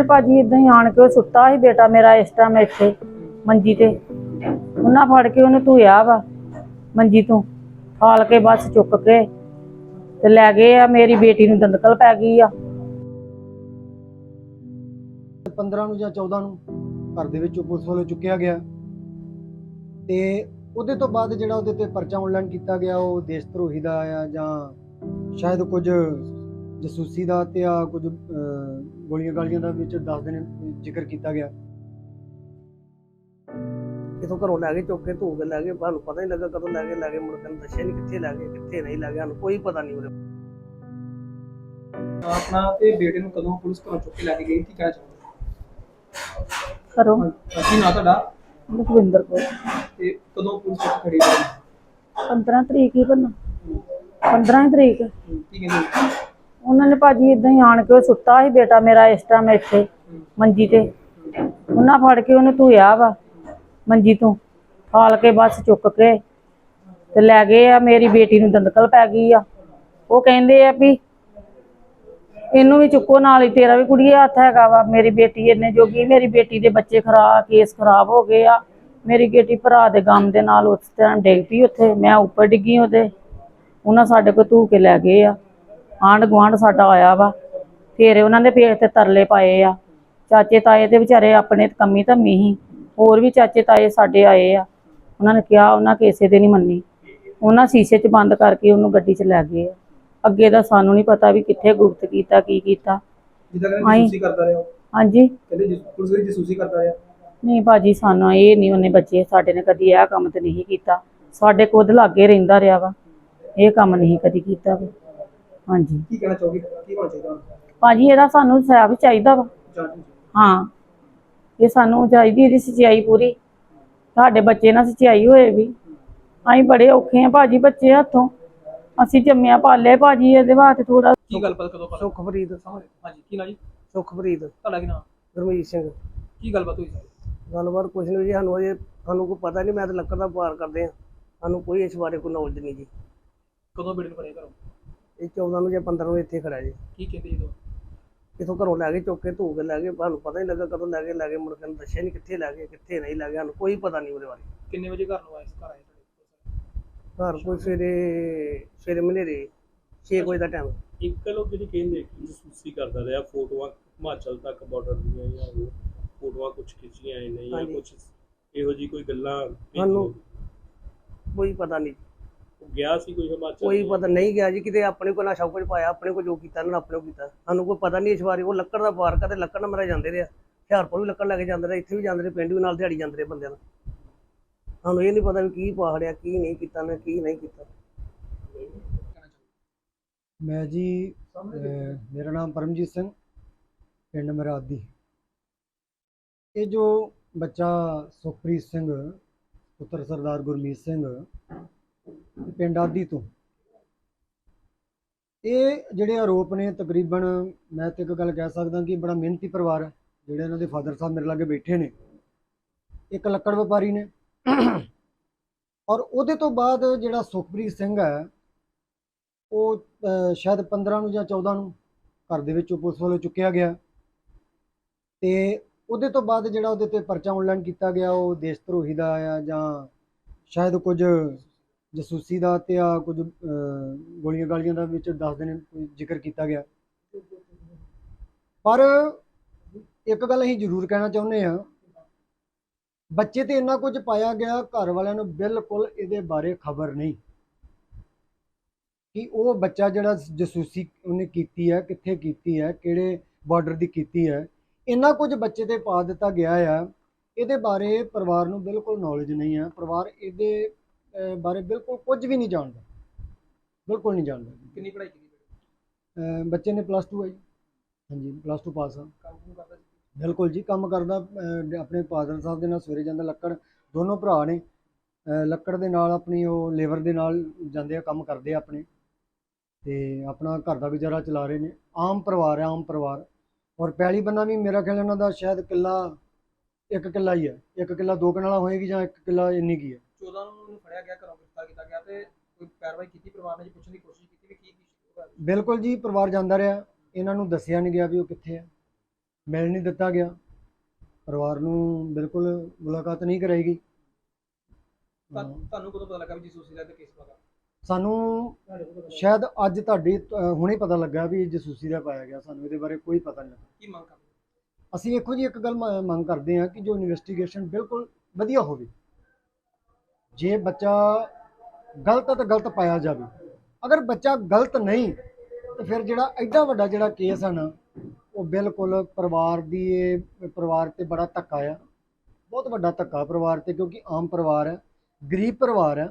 ਨੇ ਭਾਜੀ ਇਦਾਂ ਹੀ ਆਣ ਕੇ ਉਹ ਸੁੱਤਾ ਸੀ ਬੇਟਾ ਮੇਰਾ ਇਸ ਟਾਈਮ ਇੱਥੇ ਮੰਜੀ ਤੇ। ਉਹਨਾਂ ਫੜ ਕੇ ਉਹਨੂੰ ਧੋਇਆ ਵਾ ਮੰਜੀ ਤੋਂ। ਹਾਲ ਕੇ ਬਸ ਚੁੱਕ ਕੇ ਤੇ ਲੈ ਗਏ ਆ, ਮੇਰੀ ਬੇਟੀ ਨੂੰ ਦੰਦਕਲ ਪੈ ਗਈ ਆ। 15 ਨੂੰ ਜਾਂ 14 ਨੂੰ ਘਰ ਦੇ ਵਿੱਚੋਂ ਪੁਲਿਸ ਵੱਲੋਂ ਚੁੱਕਿਆ ਗਿਆ। ਤੇ ਉਹਦੇ ਤੋਂ ਬਾਅਦ ਜਿਹੜਾ ਉਹਦੇ ਤੇ ਪਰਚਾ ਆਨਲਾਈਨ ਕੀਤਾ ਗਿਆ, ਉਹ ਦੇਸ਼ ਧਰੋਹੀ ਦਾ ਆ ਜਾਂ ਸ਼ਾਇਦ ਕੁਝ ਜਸੂਸੀ ਦਾ ਤੇ ਆ ਕੁਝ ਗੋਲੀਆਂ ਗਾਲੀਆਂ ਦਾ ਵਿੱਚ ਦੱਸ ਦਿਨ ਜ਼ਿਕਰ ਕੀਤਾ ਗਿਆ। ਇਥੋਂ ਘਰੋਂ ਲੈ ਕੇ ਚੁੱਕ ਕੇ ਧੋ ਕੇ ਲੈ ਗਏ ਸਾਨੂੰ ਪਤਾ ਨਹੀਂ ਲੱਗਾ ਕਦੋਂ ਲੈ ਕੇ ਲੈ ਗਏ ਮੁੜ ਕੇ ਦੱਸਿਆ ਨਹੀਂ ਕਿੱਥੇ ਲੈ ਗਏ ਕਿੱਥੇ ਨਹੀਂ ਲੈ ਗਏ ਸਾਨੂੰ ਕੋਈ ਪਤਾ ਨਹੀਂ ਉਹਦੇ ਆਪਣਾ ਤੇ ਬੇਟੇ ਨੂੰ ਕਦੋਂ ਪੁਲਿਸ ਘਰੋਂ ਚੁੱਕ ਕੇ ਲੈ ਕੇ ਗਈ ਕੀ ਕਹਿਣਾ ਚਾਹੁੰਦੇ ਕਰੋ ਕੀ ਨਾਂ ਤੁਹਾਡਾ? ਲਖਵਿੰਦਰ ਕੋਲ ਤੇ ਕਦੋਂ ਪੁਲਿਸ ਚੁੱਕ ਖੜੀ ਹੋਈ? 15 ਤਰੀਕ ਹੀ ਬੰਨਾ 15 ਤਰੀਕ। ਕੀ ਕਹਿੰਦੇ? ਉਹਨਾਂ ਨੇ ਭਾਜੀ ਇਦਾਂ ਹੀ ਆਣ ਕੇ ਉਹ ਸੁੱਤਾ ਸੀ ਬੇਟਾ ਮੇਰਾ ਇਸ ਟਾਈਮ ਇੱਥੇ ਮੰਜੀ ਤੇ। ਉਹਨਾਂ ਫੜ ਕੇ ਉਹਨੂੰ ਧੋਇਆ ਵਾ, ਮੰਜੀ ਤੋਂ। ਫਾਲ ਕੇ ਬਸ ਚੁੱਕ ਕੇ ਤੇ ਲੈ ਗਏ ਆ, ਮੇਰੀ ਬੇਟੀ ਨੂੰ ਦੰਦਕਲ ਪੈ ਗਈ ਆ। ਉਹ ਕਹਿੰਦੇ ਆ ਵੀ ਇਹਨੂੰ ਵੀ ਚੁੱਕੋ, ਨਾਲ ਹੀ ਤੇਰਾ ਵੀ ਕੁੜੀਏ ਹੱਥ ਹੈਗਾ ਵਾ। ਮੇਰੀ ਬੇਟੀ ਇੰਨੇ ਜੋਗੀ, ਮੇਰੀ ਬੇਟੀ ਦੇ ਬੱਚੇ ਖਰਾਬ ਕੇਸ ਖਰਾਬ ਹੋ ਗਏ ਆ। ਮੇਰੀ ਬੇਟੀ ਭਰਾ ਦੇ ਗਮ ਦੇ ਨਾਲ ਉਸ ਟਾਈਮ ਡਿੱਗ ਪਈ ਉੱਥੇ। ਮੈਂ ਉੱਪਰ ਡਿੱਗੀ ਉਹਦੇ। ਉਹਨਾਂ ਸਾਡੇ ਕੋਲ ਧੂ ਕੇ ਲੈ ਗਏ ਆ। ਆਂਢ ਗੁਆਂਢ ਸਾਡਾ ਆਇਆ ਵਾ। ਫਿਰ ਉਹਨਾਂ ਦੇ ਪੇਟ ਤੇ ਤਰਲੇ ਪਾਏ ਆ। ਚਾਚੇ ਤਾਏ ਦੇ ਵਿਚਾਰੇ ਆਪਣੇ ਕੰਮੀ ਧੰਮੀ ਸੀ। ਹੋਰ ਵੀ ਚਾਚੇ ਤਾਏ ਸਾਡੇ ਆਏ ਆ। ਉਹਨਾਂ ਨੇ ਕਿਹਾ ਉਹਨਾਂ ਕਿਸੇ ਦੇ ਨਹੀਂ ਮੰਨੀ। ਉਹਨਾਂ ਸ਼ੀਸ਼ੇ 'ਚ ਬੰਦ ਕਰਕੇ ਉਹਨੂੰ ਗੱਡੀ 'ਚ ਲੈ ਗਏ ਅੱਗੇ ਦਾ ਸਾਨੂੰ ਨਹੀਂ ਪਤਾ ਵੀ ਕਿੱਥੇ ਗੁਪਤ ਕੀਤਾ ਕੀ ਕੀਤਾ। ਜਿੱਦਾਂ ਕਹਿੰਦੇ। ਜਸੂਸੀ ਕਰਦਾ ਰਿਹਾ। ਹਾਂਜੀ। ਕਹਿੰਦੇ ਪੁਲਿਸ ਦੀ ਜਸੂਸੀ ਕਰਦਾ ਰਿਹਾ। ਨਹੀਂ ਭਾਜੀ ਸਾਨੂੰ ਇਹ ਨਹੀਂ ਉਹਨੇ ਬੱਚੇ ਸਾਡੇ ਨੇ ਕਦੀ ਇਹ ਕੰਮ ਤੇ ਨਹੀਂ ਕੀਤਾ। ਸਾਡੇ ਕੋਲ ਲਾਗੇ ਰਹਿੰਦਾ ਰਿਹਾ ਵਾ। ਇਹ ਕੰਮ ਨਹੀਂ ਕਦੀ ਕੀਤਾ ਵਾ। ਹਾਂਜੀ। ਕੀ ਕਹਿਣਾ ਚਾਹੋਗੇ? ਕੀ ਹੋਣਾ ਚਾਹੀਦਾ? ਭਾਜੀ ਇਹਦਾ ਸਾਨੂੰ ਸਾਫ਼ ਚਾਹੀਦਾ ਵਾ। ਜਾਂਚ। ਹਾਂ। ਇਹ ਸਾਨੂੰ ਚਾਹੀਦੀ ਇਹਦੀ ਸਚਾਈ ਪੂਰੀ। ਸਾਡੇ ਬੱਚੇ ਨਾਲ ਸਚਾਈ ਹੋਏ ਵੀ। ਅਸੀਂ ਬੜੇ ਔਖੇ ਆ ਭਾਜੀ ਬੱਚੇ ਹੱਥੋਂ। ਅਸੀਂ ਜੰਮਿਆ ਪਾਲੇ ਭਾਜੀ ਇਹਦੇ ਵਾਸਤੇ ਥੋੜਾ ਕੀ ਗੱਲਬਾਤ ਕਦੋਂ ਪਤਾ ਸੁਖਪ੍ਰੀਤ। ਹਾਂਜੀ ਕੀ ਨਾਂ ਜੀ? ਸੁਖਪ੍ਰੀਤ। ਤੁਹਾਡਾ ਕੀ ਨਾਮ ਗੁਰਮੀਤ ਸਿੰਘ। ਕੀ ਗੱਲਬਾਤ ਹੋਈ ਸਾਰੀ ਗੱਲਬਾਤ ਕੁਛ ਨਹੀਂ ਜੀ ਸਾਨੂੰ ਅਜੇ ਸਾਨੂੰ ਕੋਈ ਪਤਾ ਨਹੀਂ ਮੈਂ ਤਾਂ ਲੱਕੜ ਦਾ ਵਪਾਰ ਕਰਦੇ ਆ। ਸਾਨੂੰ ਕੋਈ ਇਸ ਬਾਰੇ ਕੋਈ ਨੌਲੇਜ ਨਹੀਂ ਜੀ। ਕਦੋਂ ਬੇਟੇ ਨੂੰ ਘਰੋਂ? ਇਹ 14 ਨੂੰ ਜਾਂ 15 ਨੂੰ ਇੱਥੇ ਖੜਾ ਜੀ। ਕੀ ਕਹਿੰਦੇ ਜਦੋਂ ਇਥੋਂ ਘਰੋਂ ਲੈ ਕੇ ਚੁੱਕ ਕੇ ਧੋ ਕੇ ਲੈ ਗਏ ਸਾਨੂੰ ਪਤਾ ਨਹੀਂ ਲੱਗਾ ਕਦੋਂ ਲੈ ਕੇ ਲੈ ਗਏ ਮੁੜ ਕੇ ਦੱਸਿਆ ਨਹੀਂ ਕਿੱਥੇ ਲੈ ਗਏ ਕਿੱਥੇ ਨਹੀਂ ਲੈ ਗਏ ਸਾਨੂੰ ਕੋਈ ਪਤਾ ਨਹੀਂ ਉਹਦੇ ਬਾਰੇ। ਕਿੰਨੇ ਵਜੇ ਘਰ ਨੂੰ ਆਏ ਸੀ? ਘਰ ਆਏ ਤੁਹਾਡੇ ਘਰ ਕੋਈ ਸਵੇਰੇ ਸਵੇਰੇ ਮਨੇਰੇ 6 ਵਜੇ ਦਾ ਟਾਈਮ ਇੱਕ ਲੋਕ ਜਿਹੜੀ ਕਹਿੰਦੇ ਕਿ ਜਸੂਸੀ ਕਰਦਾ ਰਿਹਾ ਫੋਟੋਆਂ ਹਿਮਾਚਲ ਤੱਕ ਬਾਰਡਰ ਦੀਆਂ ਜਾਂ ਉਹ ਫੋਟੋਆਂ ਕੁਝ ਖਿੱਚੀਆਂ ਆਏ ਨੇ ਜਾਂ ਹਾਂਜੀ। ਕੁਝ ਇਹੋ ਜੀ ਕੋਈ ਗੱਲਾਂ ਸਾਨੂੰ ਕੋਈ ਪਤਾ ਨਹੀਂ ਗਿਆ ਸੀ ਕੋਈ ਹਿਮਾਚਲ? ਕੋਈ ਪਤਾ ਨਹੀਂ ਗਿਆ ਜੀ ਕਿਤੇ ਆਪਣੇ ਕੋਲ ਨਾ ਸਭ ਕੁਝ ਪਾਇਆ ਆਪਣੇ ਕੋਲ ਜੋ ਕੀਤਾ ਨੇ ਆਪਣੇ ਕੋਲ ਕੀਤਾ। ਸਾਨੂੰ ਕੋਈ ਪਤਾ ਨਹੀਂ ਇਸ ਬਾਰੇ ਉਹ ਲੱਕੜ ਦਾ ਵਪਾਰ ਕਰਦੇ ਲੱਕੜ ਨਾਲ ਮਰਾ ਜਾਂਦੇ ਰਹੇ ਆ। ਹੁਸ਼ਿਆਰਪੁਰ ਵੀ ਲੱਕੜ ਲੈ ਕੇ ਜਾਂਦੇ ਰਹੇ ਇੱਥੇ ਵੀ ਜਾਂਦੇ ਰਹੇ ਪਿੰਡ ਵੀ ਨਾਲ ਦਿਹਾੜੀ ਜਾਂਦੇ ਰਹੇ ਬੰਦਿਆਂ ਨਾਲ। ਸਾਨੂੰ ਇਹ ਨਹੀਂ ਪਤਾ ਵੀ ਕੀ ਪਾਹੜਿਆ ਕੀ ਨਹੀਂ ਕੀਤਾ ਨੇ ਕੀ ਨਹੀਂ ਕੀਤਾ। ਮੈਂ ਜੀ ਮੇਰਾ ਨਾਮ ਪਰਮਜੀਤ ਸਿੰਘ ਪਿੰਡ ਮਰਾਦੀ। ਇਹ ਜੋ ਬੱਚਾ ਸੁਖਪ੍ਰੀਤ ਸਿੰਘ ਪੁੱਤਰ ਸਰਦਾਰ ਗੁਰਮੀਤ ਸਿੰਘ ਪਿੰਡ ਆਦੀ ਤੋਂ। ਇਹ ਜਿਹੜੇ ਆਰੋਪ ਨੇ, ਤਕਰੀਬਨ ਮੈਂ ਤੇ ਇੱਕ ਗੱਲ ਕਹਿ ਸਕਦਾ ਕਿ ਬੜਾ ਮਿਹਨਤੀ ਪਰਿਵਾਰ ਹੈ, ਜਿਹੜੇ ਇਹਨਾਂ ਦੇ ਫਾਦਰ ਸਾਹਿਬ ਮੇਰੇ ਲਾਗੇ ਬੈਠੇ ਨੇ। ਇੱਕ ਲੱਕੜ ਵਪਾਰੀ ਨੇ। ਔਰ ਉਹਦੇ ਤੋਂ ਬਾਅਦ ਜਿਹੜਾ ਸੁਖਪ੍ਰੀਤ ਸਿੰਘ ਹੈ, ਉਹ ਸ਼ਾਇਦ 15 ਨੂੰ ਜਾਂ 14 ਨੂੰ ਘਰ ਦੇ ਵਿੱਚੋਂ ਪੁਲਿਸ ਵੱਲੋਂ ਚੁੱਕਿਆ ਗਿਆ। ਤੇ ਉਹਦੇ ਤੋਂ ਬਾਅਦ ਜਿਹੜਾ ਉਹਦੇ ਤੇ ਪਰਚਾ ਆਨਲਾਈਨ ਕੀਤਾ ਗਿਆ, ਉਹ ਦੇਸ਼ ਧਰੋਹੀ ਦਾ ਆ ਜਾਂ ਸ਼ਾਇਦ ਕੁਝ ਜਸੂਸੀ ਦਾ ਤੇ ਆ ਕੁਝ ਗੋਲੀਆਂ ਗਾਲੀਆਂ ਦਾ ਵਿੱਚ ਦੱਸ ਦਿਨ ਜ਼ਿਕਰ ਕੀਤਾ ਗਿਆ। ਪਰ ਇੱਕ ਗੱਲ ਅਸੀਂ ਜ਼ਰੂਰ ਕਹਿਣਾ ਚਾਹੁੰਦੇ ਆ ਬੱਚੇ ਤੇ ਇੰਨਾ ਕੁਝ ਪਾਇਆ ਗਿਆ, ਘਰ ਵਾਲਿਆਂ ਨੂੰ ਬਿਲਕੁਲ ਇਹਦੇ ਬਾਰੇ ਖਬਰ ਨਹੀਂ। ਕਿ ਉਹ ਬੱਚਾ ਜਿਹੜਾ ਜਸੂਸੀ ਉਹਨੇ ਕੀਤੀ ਹੈ, ਕਿੱਥੇ ਕੀਤੀ ਹੈ, ਕਿਹੜੇ ਬਾਰਡਰ ਦੀ ਕੀਤੀ ਹੈ, ਇੰਨਾ ਕੁਝ ਬੱਚੇ ਤੇ ਪਾ ਦਿੱਤਾ ਗਿਆ ਆ। ਇਹਦੇ ਬਾਰੇ ਪਰਿਵਾਰ ਨੂੰ ਬਿਲਕੁਲ ਨੌਲੇਜ ਨਹੀਂ ਹੈ। ਪਰਿਵਾਰ ਇਹਦੇ ਅਹ, ਬਾਰੇ ਬਿਲਕੁਲ ਕੁਝ ਵੀ ਨਹੀਂ ਜਾਣਦਾ। ਬਿਲਕੁਲ ਨਹੀਂ ਜਾਣਦਾ। ਕਿੰਨੀ ਪੜ੍ਹਾਈ ਕੀਤੀ ਅਹ, ਬੱਚੇ ਨੇ ਪਲੱਸ 2 ਹੈ ਜੀ। ਹਾਂਜੀ ਪਲੱਸ 2 ਪਾਸ ਆ। ਕੰਮ ਕੁਮ ਕਰਦਾ ਸੀ? ਬਿਲਕੁਲ ਜੀ ਕੰਮ ਕਰਦਾ ਅਹ, ਆਪਣੇ ਫਾਦਰ ਸਾਹਿਬ ਦੇ ਨਾਲ ਸਵੇਰੇ ਜਾਂਦਾ ਲੱਕੜ। ਦੋਨੋਂ ਭਰਾ ਨੇ। ਅਹ, ਲੱਕੜ ਦੇ ਨਾਲ ਆਪਣੀ ਉਹ ਲੇਬਰ ਦੇ ਨਾਲ ਜਾਂਦੇ ਆ ਕੰਮ ਕਰਦੇ ਆ ਆਪਣੇ। ਤੇ ਆਪਣਾ ਘਰ ਦਾ ਗੁਜ਼ਾਰਾ ਚਲਾ ਰਹੇ ਨੇ। ਆਮ ਪਰਿਵਾਰ ਹੈ ਆਮ ਪਰਿਵਾਰ। ਔਰ ਪੈਲੀ ਬੰਨਾ ਵੀ ਮੇਰਾ ਖਿਆਲ ਇਹਨਾਂ ਦਾ ਸ਼ਾਇਦ ਕਿੱਲਾ ਇੱਕ ਕਿੱਲਾ ਹੀ ਹੈ ਇੱਕ ਕਿੱਲਾ ਦੋ ਕਨਾਲਾ ਹੋਏਗੀ ਜਾਂ ਇੱਕ ਕਿੱਲਾ ਇੰਨੀ ਕੀ ਹੈ 14 ਨੂੰ ਫੜਿਆ ਗਿਆ ਘਰੋਂ ਗ੍ਰਿਫਤਾਰ ਕੀਤਾ ਗਿਆ ਤੇ ਕੋਈ ਕਾਰਵਾਈ ਕੀਤੀ ਪਰਿਵਾਰ ਨੇ ਜੀ ਪੁੱਛਣ ਦੀ ਕੋਸ਼ਿਸ਼ ਕੀਤੀ ਵੀ ਕੀ ਕੀ? ਬਿਲਕੁਲ ਜੀ ਪਰਿਵਾਰ ਜਾਂਦਾ ਰਿਹਾ। ਇਹਨਾਂ ਨੂੰ ਦੱਸਿਆ ਨਹੀਂ ਗਿਆ ਵੀ ਉਹ ਕਿੱਥੇ ਹੈ ਮਿਲ ਨਹੀਂ ਦਿੱਤਾ ਗਿਆ। ਪਰਿਵਾਰ ਨੂੰ ਬਿਲਕੁਲ ਮੁਲਾਕਾਤ ਨਹੀਂ ਕਰਾਈ ਗਈ ਤੁਹਾਨੂੰ ਕਦੋਂ ਪਤਾ ਲੱਗਾ ਵੀ ਜਸੂਸੀ ਦਾ ਕੇਸ ਪਤਾ? ਸਾਨੂੰ ਸ਼ਾਇਦ ਅੱਜ ਤੁਹਾਡੀ ਹੁਣੇ ਪਤਾ ਲੱਗਾ ਵੀ ਜਸੂਸੀ ਦਾ ਪਾਇਆ ਗਿਆ। ਸਾਨੂੰ ਇਹਦੇ ਬਾਰੇ ਕੋਈ ਪਤਾ ਨਹੀਂ ਕੀ ਮੰਗ ਕਰਦੇ ਅਸੀਂ ਇਹੋ ਜੀ ਇੱਕ ਗੱਲ ਮੰਗ ਕਰਦੇ ਹਾਂ ਕਿ ਜੋ ਇਨਵੈਸਟੀਗੇਸ਼ਨ ਬਿਲਕੁਲ ਵਧੀਆ ਹੋਵੇ। ਜੇ ਬੱਚਾ ਗਲਤ ਤਾਂ ਗਲਤ ਪਾਇਆ ਜਾਵੇ। ਅਗਰ ਬੱਚਾ ਗਲਤ ਨਹੀਂ, ਤਾਂ ਫਿਰ ਜਿਹੜਾ ਐਡਾ ਵੱਡਾ ਜਿਹੜਾ ਕੇਸ ਹੈ ਨਾ, ਉਹ ਬਿਲਕੁਲ ਪਰਿਵਾਰ ਦੀ ਇਹ ਪਰਿਵਾਰ ਤੇ ਬੜਾ ਧੱਕਾ ਆ। ਬਹੁਤ ਵੱਡਾ ਧੱਕਾ ਪਰਿਵਾਰ ਤੇ, ਕਿਉਂਕਿ ਆਮ ਪਰਿਵਾਰ ਹੈ ਗਰੀਬ ਪਰਿਵਾਰ ਹੈ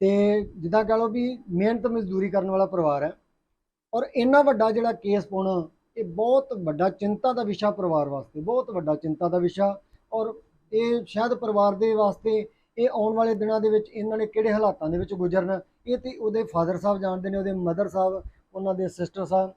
ਤੇ ਜਿੱਦਾਂ ਕਹ ਲਓ ਵੀ ਮਿਹਨਤ ਮਜ਼ਦੂਰੀ ਕਰਨ ਵਾਲਾ ਪਰਿਵਾਰ ਹੈ ਔਰ ਇੰਨਾ ਵੱਡਾ ਜਿਹੜਾ ਕੇਸ ਪਾਉਣਾ, ਇਹ ਬਹੁਤ ਵੱਡਾ ਚਿੰਤਾ ਦਾ ਵਿਸ਼ਾ ਪਰਿਵਾਰ ਵਾਸਤੇ, ਬਹੁਤ ਵੱਡਾ ਚਿੰਤਾ ਦਾ ਵਿਸ਼ਾ। ਔਰ ਇਹ ਸ਼ਾਇਦ ਪਰਿਵਾਰ ਦੇ ਵਾਸਤੇ ਇਹ ਆਉਣ ਵਾਲੇ ਦਿਨਾਂ ਦੇ ਵਿੱਚ ਇਹਨਾਂ ਨੇ ਕਿਹੜੇ ਹਾਲਾਤਾਂ ਦੇ ਵਿੱਚ ਗੁਜ਼ਰਨਾ? ਇਹ ਤੇ ਉਹਦੇ ਫਾਦਰ ਸਾਹਿਬ ਜਾਣਦੇ ਨੇ, ਉਹਦੇ ਮਦਰ ਸਾਹਿਬ, ਉਹਨਾਂ ਦੇ ਸਿਸਟਰ ਸਾਹਿਬ